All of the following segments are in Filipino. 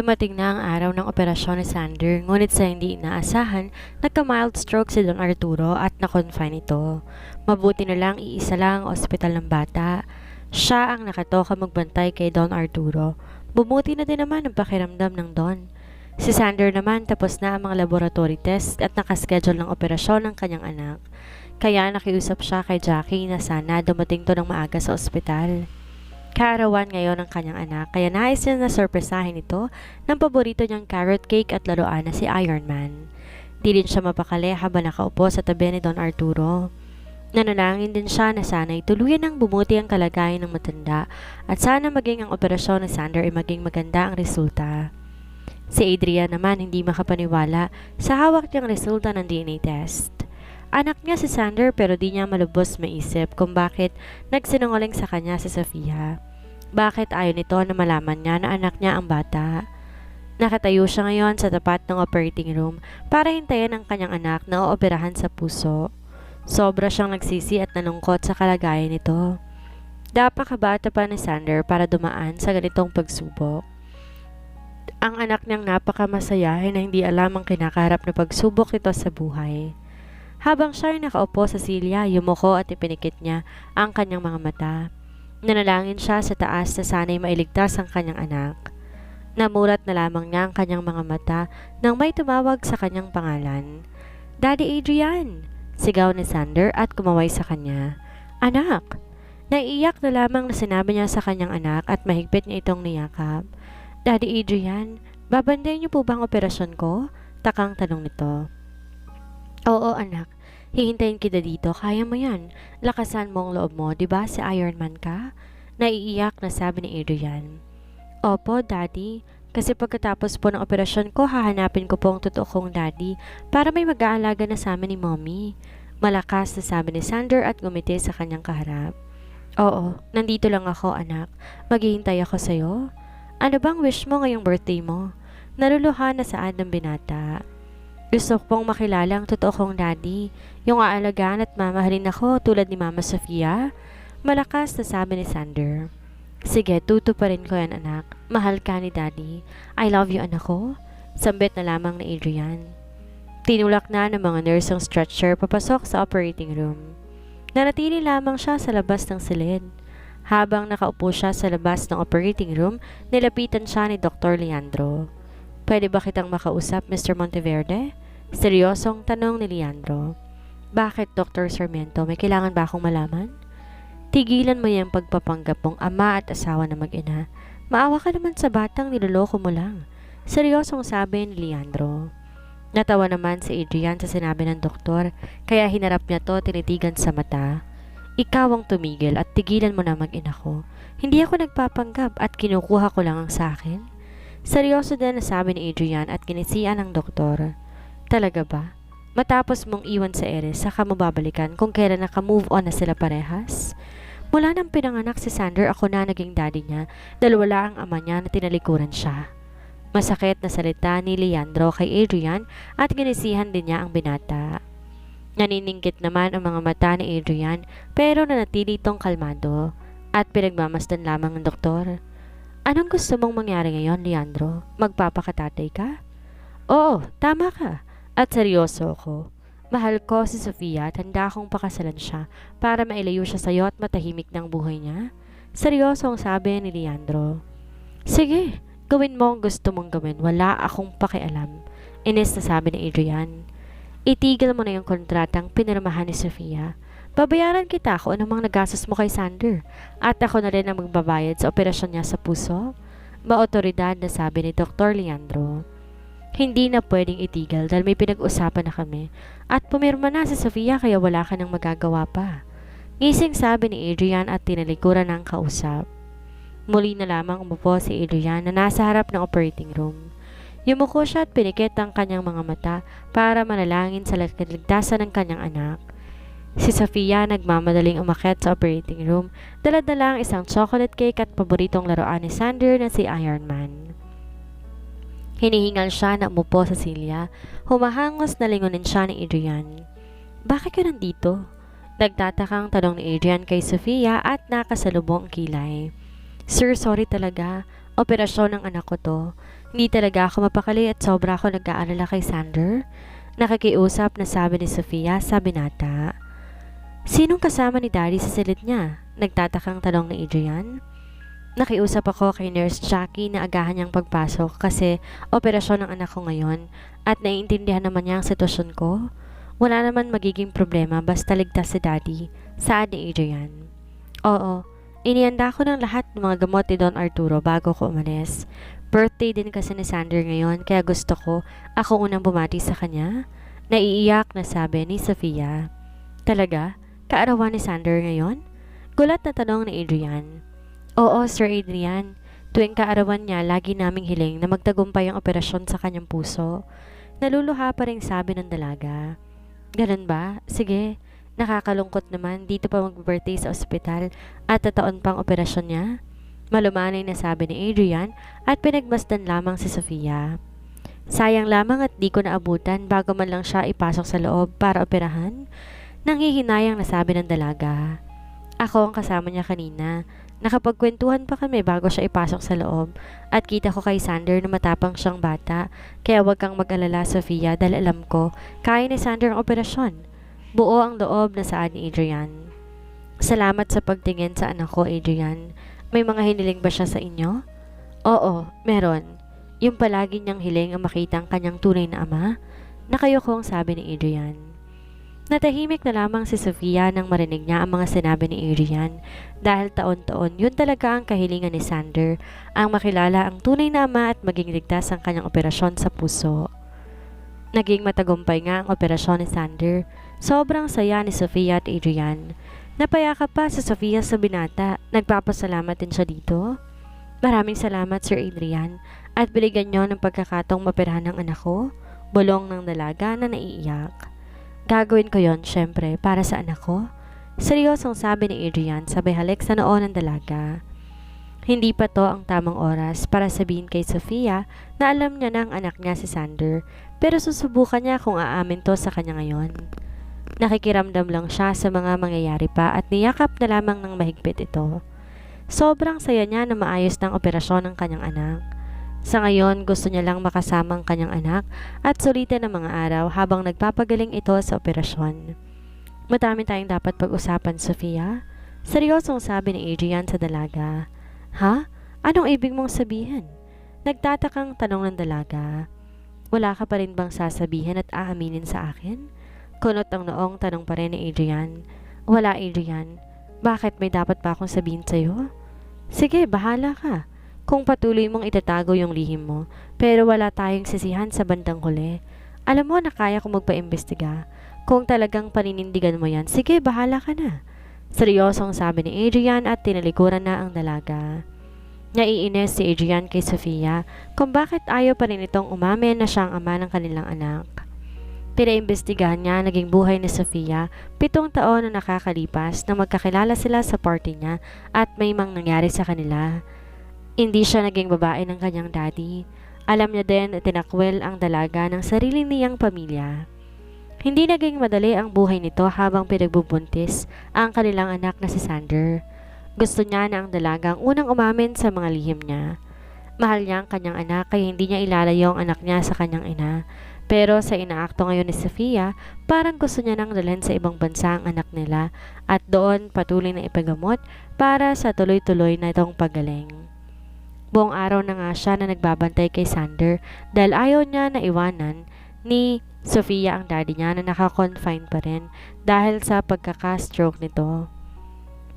Dumating na ang araw ng operasyon ni Sander, ngunit sa hindi inaasahan, nagka-mild stroke si Don Arturo at na-confine ito. Mabuti na lang iisa lang ang ospital ng bata. Siya ang nakatoka magbantay kay Don Arturo. Bumuti na din naman ang pakiramdam ng Don. Si Sander naman tapos na ang mga laboratory test at nakaschedule ng operasyon ng kanyang anak. Kaya nakiusap siya kay Jackie na sana dumating to ng maaga sa ospital. Kaarawan ngayon ng kanyang anak kaya nais niya na sorpresahin ito ng paborito niyang carrot cake at laruan na si Iron Man. Di din siya mapakali habang nakaupo sa tabi ni Don Arturo. Nanalangin din siya na sana'y tuluyan ng bumuti ang kalagayan ng matanda at sana maging ang operasyon ni Sander ay maging maganda ang resulta. Si Adrian naman hindi makapaniwala sa hawak niyang resulta ng DNA test. Anak niya si Sander pero di niya malubos maisip kung bakit nagsinungaling sa kanya si Sofia. Bakit ayaw nito na malaman niya na anak niya ang bata? Nakatayo siya ngayon sa tapat ng operating room para hintayin ang kanyang anak na ooperahan sa puso. Sobra siyang nagsisi at nalungkot sa kalagayan nito. Napakabata pa ni Sander para dumaan sa ganitong pagsubok. Ang anak niyang napakamasayahin na hindi alam ang kinakaharap na pagsubok nito sa buhay. Habang siya ay nakaupo sa silya, yumuko at ipinikit niya ang kanyang mga mata. Nanalangin siya sa taas na sana'y mailigtas ang kanyang anak. Namulat na lamang niya ang kanyang mga mata nang may tumawag sa kanyang pangalan. Daddy Adrian! Sigaw ni Sander at kumaway sa kanya. Anak! Naiiyak na lamang na sinabi niya sa kanyang anak at mahigpit niya itong niyakap. Daddy Adrian, babandayin niyo po ba ang operasyon ko? Takang tanong nito. Oo anak, hihintayin kita dito, kaya mo yan. Lakasan mo ang loob mo, di ba si Iron Man ka? Naiiyak na sabi ni Adrian. Opo, daddy. Kasi pagkatapos po ng operasyon ko, hahanapin ko po ang totoo kong daddy para may mag-aalaga na sa amin ni mommy. Malakas na sabi ni Sander at gumiti sa kanyang kaharap. Oo, nandito lang ako anak. Maghihintay ako sa'yo. Ano bang wish mo ngayong birthday mo? Naruluhan na saad ng binata. Gusto ko pong makilala ang totoo kong daddy, yung aalagaan at mamahalin ako tulad ni Mama Sofia. Malakas na sabi ni Sander. Sige, tuto pa rin ko yan anak. Mahal ka ni daddy. I love you anak ko. Sambit na lamang ni Adrian. Tinulak na ng mga nurse ang stretcher papasok sa operating room. Nanatili lamang siya sa labas ng silid. Habang nakaupo siya sa labas ng operating room, nilapitan siya ni Dr. Leandro. Pwede ba kitang makausap, Mr. Monteverde? Seryosong tanong ni Leandro. Bakit, Dr. Sarmiento? May kailangan ba akong malaman? Tigilan mo yung pagpapanggap mong ama at asawa na mag-ina. Maawa ka naman sa batang niloloko mo lang. Seryosong sabi ni Leandro. Natawa naman si Adrian sa sinabi ng doktor, kaya hinarap niya to tinitigan sa mata. Ikaw ang tumigil at tigilan mo na mag-ina ko. Hindi ako nagpapanggap at kinukuha ko lang ang sa akin. Seryoso din na sabi ni Adrian at kinisian ng doktor. Talaga ba? Matapos mong iwan sa ere, saka mo babalikan kung kailan naka-move on na sila parehas? Mula nang pinanganak si Sander, ako na naging daddy niya dahil wala ang ama niya na tinalikuran siya. Masakit na salita ni Leandro kay Adrian at ginisihan din niya ang binata. Naniningkit naman ang mga mata ni Adrian pero nanatili itong kalmado at pinagmamasdan lamang ng doktor. Anong gusto mong mangyari ngayon, Leandro? Magpapakatatay ka? Oo, tama ka. At seryoso ako. Mahal ko si Sofia at handa akong pakasalan siya para mailayo siya sa'yo at matahimik ng buhay niya. Seryoso ang sabi ni Leandro. Sige, gawin mo ang gusto mong gawin. Wala akong pakialam. Inis na sabi ni Adrian. Itigil mo na yung kontratang pinirmahan ni Sofia. Babayaran kita kung mga nagastos mo kay Sander. At ako na rin ang magbabayad sa operasyon niya sa puso. Maotoridad na sabi ni Dr. Leandro. Hindi na pwedeng itigil dahil may pinag-usapan na kami at pumirma na si Sofia kaya wala ka nang magagawa pa. Ngising sabi ni Adrian at tinalikuran ng kausap. Muli na lamang umupo si Adrian na nasa harap ng operating room. Yumuko siya at pinikit ang kanyang mga mata para manalangin sa kaligtasan ng kanyang anak. Si Sofia nagmamadaling umakyat sa operating room, daladala ang isang chocolate cake at paboritong laruan ni Sander na si Iron Man. Hinihingal siya na umupo sa silya. Humahangos na lingunin siya ni Adrian. Bakit ka nandito? Nagtatakang tanong ni Adrian kay Sofia at nakasalubong ang kilay. Sir, sorry talaga. Operasyon ng anak ko to. Hindi talaga ako mapakali at sobra ako nag-aalala kay Sander. Nakikiusap na sabi ni Sofia sa binata. Sinong kasama ni Daddy sa silid niya? Nagtatakang tanong ni Adrian. Nakiusap ako kay Nurse Jackie na agahan niyang pagpasok kasi operasyon ng anak ko ngayon at naiintindihan naman niya ang sitwasyon ko. Wala naman magiging problema basta ligtas si Daddy, saad ni Adrian. Oo, inihanda ko ng lahat ng mga gamot ni Don Arturo bago ko umalis. Birthday din kasi ni Sander ngayon kaya gusto ko ako unang bumati sa kanya. Naiiyak na sabi ni Sofia. Talaga? Kaarawan ni Sander ngayon? Gulat na tanong ni Adrian. Oo, Sir Adrian. Tuwing kaarawan niya, lagi naming hiling na magtagumpay ang operasyon sa kanyang puso. Naluluha pa rin sabi ng dalaga. Ganun ba? Sige. Nakakalungkot naman dito pa mag-birthday sa ospital at tataon pang operasyon niya. Malumanay na sabi ni Adrian at pinagmasdan lamang si Sofia. Sayang lamang at di ko naabutan bago man lang siya ipasok sa loob para operahan. Nanghihinayang nasabi ng dalaga. Ako ang kasama niya kanina. Nakapagkwentuhan pa kami bago siya ipasok sa loob at kita ko kay Sander na matapang siyang bata kaya huwag kang mag-alala Sofia dahil alam ko kaya ni Sander ang operasyon. Buo ang loob na saan ni Adrian. Salamat sa pagtingin sa anak ko Adrian. May mga hiniling ba siya sa inyo? Oo, meron. Yung palagi niyang hiling ang makita ang kanyang tunay na ama, nakayokong sabi ni Adrian. Natahimik na lamang si Sofia nang marinig niya ang mga sinabi ni Adrian dahil taon-taon yun talaga ang kahilingan ni Sander, ang makilala ang tunay na ama at maging ligtas ang kanyang operasyon sa puso. Naging matagumpay nga ang operasyon ni Sander. Sobrang saya ni Sofia at Adrian. Napayakap pa si Sofia sa binata. Nagpapasalamat din siya dito. Maraming salamat Sir Adrian at binigyan niyo ng pagkakataong maperahan ng anak ko. Bulong ng dalaga na naiiyak. Gagawin ko yon syempre para sa anak ko. Seryosong sabi ni Adrian sabay halik sa noo ng dalaga. Hindi pa to ang tamang oras para sabihin kay Sofia na alam niya na ang anak niya si Sander pero susubukan niya kung aamin to sa kanya ngayon. Nakikiramdam lang siya sa mga mangyayari pa at niyakap na lamang ng mahigpit ito. Sobrang saya niya na maayos ng operasyon ng kanyang anak. Sa ngayon, gusto niya lang makasama ang kanyang anak at sulitin ang mga araw habang nagpapagaling ito sa operasyon. Madami tayong dapat pag-usapan, Sofia. Seryosong sabi ni Adrian sa dalaga. Ha? Anong ibig mong sabihin? Nagtatakang tanong ng dalaga. Wala ka pa rin bang sasabihin at aaminin sa akin? Kunot ang noong tanong pa rin ni Adrian. Wala, Adrian. Bakit may dapat pa akong sabihin sa'yo? Sige, bahala ka kung patuloy mong itatago yung lihim mo, pero wala tayong sisihan sa bandang huli. Alam mo na kaya kong magpa-imbestiga. Kung talagang paninindigan mo yan, sige, bahala ka na. Seryosong sabi ni Adrian at tinalikuran na ang dalaga. Naiinis si Adrian kay Sofia kung bakit ayaw pa rin itong umamin na siyang ama ng kanilang anak. Pinaimbestigahan niya naging buhay ni Sofia pitong taon na nakakalipas na magkakilala sila sa party niya at may mang nangyari sa kanila. Hindi siya naging babae ng kanyang daddy. Alam niya din na tinakwel ang dalaga ng sarili niyang pamilya. Hindi naging madali ang buhay nito habang pinagbubuntis ang kanilang anak na si Sander. Gusto niya na ang dalaga ang unang umamin sa mga lihim niya. Mahal niya ang kanyang anak kaya hindi niya ilalayo ang anak niya sa kanyang ina. Pero sa inaakto ngayon ni Sofia, parang gusto niya nang dalhin sa ibang bansa ang anak nila at doon patuloy na ipagamot para sa tuloy-tuloy na itong pagaling. Buong araw na nga siya na nagbabantay kay Sander dahil ayaw niya na iwanan ni Sofia ang daddy niya na nakakonfine pa rin dahil sa pagkaka-stroke nito.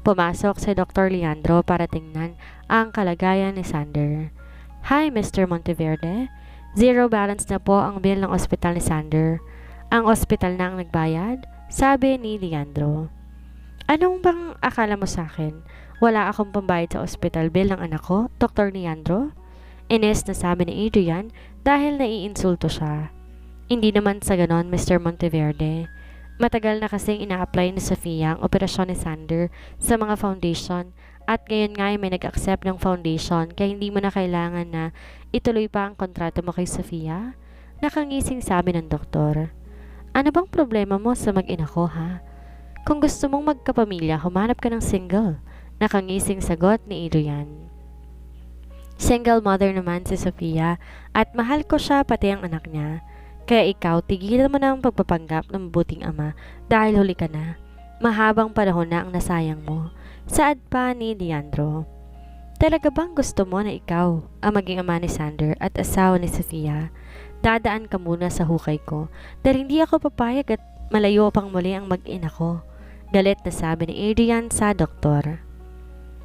Pumasok si Dr. Leandro para tingnan ang kalagayan ni Sander. Hi, Mr. Monteverde. Zero balance na po ang bill ng ospital ni Sander. Ang ospital na ang nagbayad? Sabi ni Leandro. Anong bang akala mo sa akin? Wala akong pambayad sa ospital bill ng anak ko, Dr. Leandro. Ines na sabi ni Adrian dahil naiinsulto siya. Hindi naman sa ganon, Mr. Monteverde. Matagal na kasing ina-apply ni Sofia ang operasyon ni Sander sa mga foundation at ngayon nga ay may nag-accept ng foundation kaya hindi mo na kailangan na ituloy pa ang kontrato mo kay Sofia? Nakangising sabi ng doktor. Ano bang problema mo sa mag-ina ko ha? Kung gusto mong magkapamilya, humanap ka ng single. Nakangising sagot ni Adrian. Single mother naman si Sofia at mahal ko siya pati ang anak niya. Kaya ikaw, tigilan mo na ang pagpapanggap ng mabuting ama dahil huli ka na. Mahabang panahon na ang nasayang mo. Saad pa ni Leandro. Talaga bang gusto mo na ikaw ang maging ama ni Sander at asawa ni Sofia? Dadaan ka muna sa hukay ko dahil hindi ako papayag at malayo pang muli ang mag-ina ko. Galit na sabi ni Adrian sa doktor.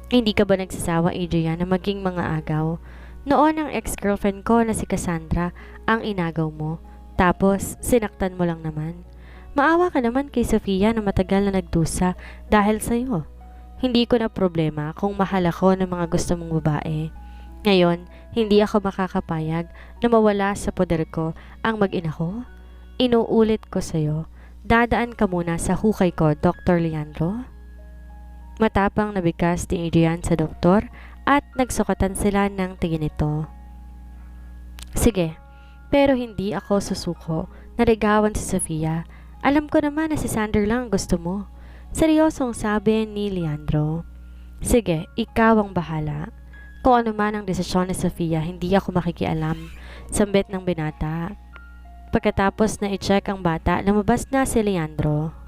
Hindi ka ba nagsasawa, Adrian, na maging mga agaw? Noon ang ex-girlfriend ko na si Cassandra ang inagaw mo. Tapos, sinaktan mo lang naman. Maawa ka naman kay Sofia na matagal na nagdusa dahil sa'yo. Hindi ko na problema kung mahal ako ng mga gusto mong babae. Ngayon, hindi ako makakapayag na mawala sa poder ko ang mag-ina ko. Inuulit ko sa'yo, dadaan ka muna sa hukay ko, Dr. Leandro. Matapang na bigkas ni Adrian sa doktor at nagsukatan sila ng tingin nito. Sige, pero hindi ako susuko na ligawan si Sofia. Alam ko naman na si Sander lang ang gusto mo. Seryosong sabi ni Leandro. Sige, ikaw ang bahala. Kung ano man ang desisyon ni Sofia, hindi ako makikialam. Sambit ng binata. Pagkatapos na i-check ang bata, lumabas na si Leandro.